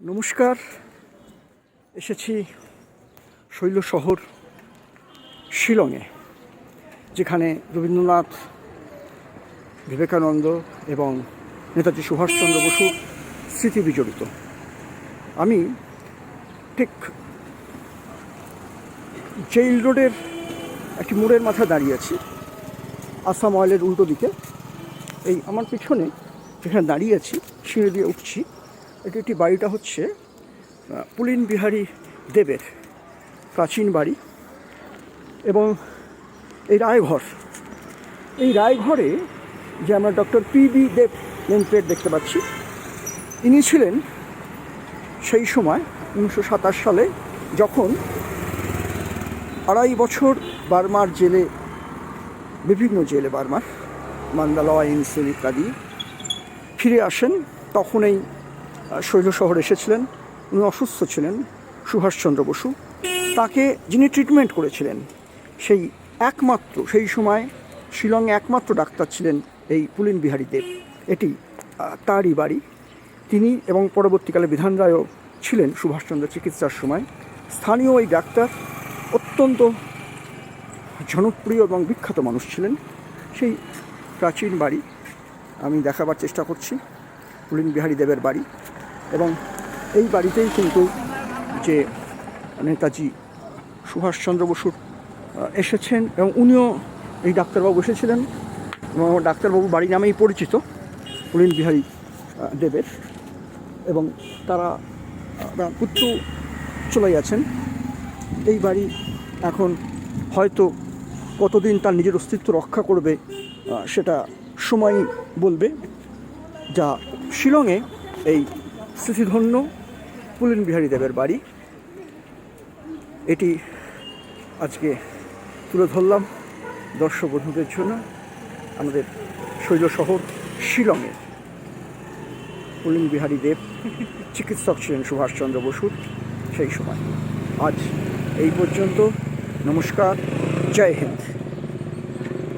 নমস্কার। এসেছি শৈল শহর, শিলংয়ে, যেখানে রবীন্দ্রনাথ, বিবেকানন্দ এবং নেতাজি সুভাষচন্দ্র বসুর স্মৃতি বিজড়িত। আমি ঠিক জেইল রোডের একটি মোড়ের মাথায় দাঁড়িয়ে আছি, আসাম অয়েলের উল্টো দিকে। এই আমার পিছনে যেখানে দাঁড়িয়ে আছি, সিঁড়ি দিয়ে উঠছি এটি একটি বাড়িটা হচ্ছে পুলিন বিহারী দেবের প্রাচীন বাড়ি এবং এই রায়ঘর। এই রায়ঘরে যে আমরা doctor P B Deb name দেখতে পাচ্ছি ইনি ছিলেন সেই সময় উনিশশো সাতাশ সালে যখন আড়াই বছর বার্মার জেলে বিভিন্ন জেলে বার্মার মান্দালয় ইনসেন ইত্যাদি ফিরে আসেন তখনই আহ, শৈল শহর এসেছিলেন, উনি অসুস্থ ছিলেন, সুভাষচন্দ্র বসু। তাকে যিনি ট্রিটমেন্ট করেছিলেন, সেই একমাত্র, সেই সময় শিলংয়ে একমাত্র ডাক্তার ছিলেন এই পুলিন বিহারী দেব। এটি তারই বাড়ি। তিনি এবং পরবর্তীকালে বিধান রায়ও ছিলেন সুভাষচন্দ্র চিকিৎসার সময়। স্থানীয় এই ডাক্তার অত্যন্ত জনপ্রিয় এবং বিখ্যাত মানুষ ছিলেন। সেই প্রাচীন বাড়ি আমি দেখাবার চেষ্টা করছি, পুলিন বিহারী দেবের বাড়ি। এবং এই বাড়িতেই কিন্তু যে নেতাজি সুভাষচন্দ্র বসুর এসেছেন এবং উনিও এই ডাক্তারবাবু এসেছিলেন এবং আমার ডাক্তারবাবু বাড়ি নামেই পরিচিত পুলিন বিহারী দেবের এবং তারা পুত্র চলে গেছেন। এই বাড়ি এখন হয়তো কতদিন তার নিজের অস্তিত্ব রক্ষা করবে সেটা সময় বলবে। যা শিলংয়ে এই স্মৃতিধন্য পুলিন বিহারী দেবের বাড়ি। এটি আজকে তুলে ধরলাম দর্শক বন্ধুদের জন্য আমাদের শৈল শহর শিলংয়ে। পুলিন বিহারী দেব, চিকিৎসক ছিলেন সুভাষচন্দ্র বসুর সেই সময়। আজ এই পর্যন্ত নমস্কার, জয় হিন্দ।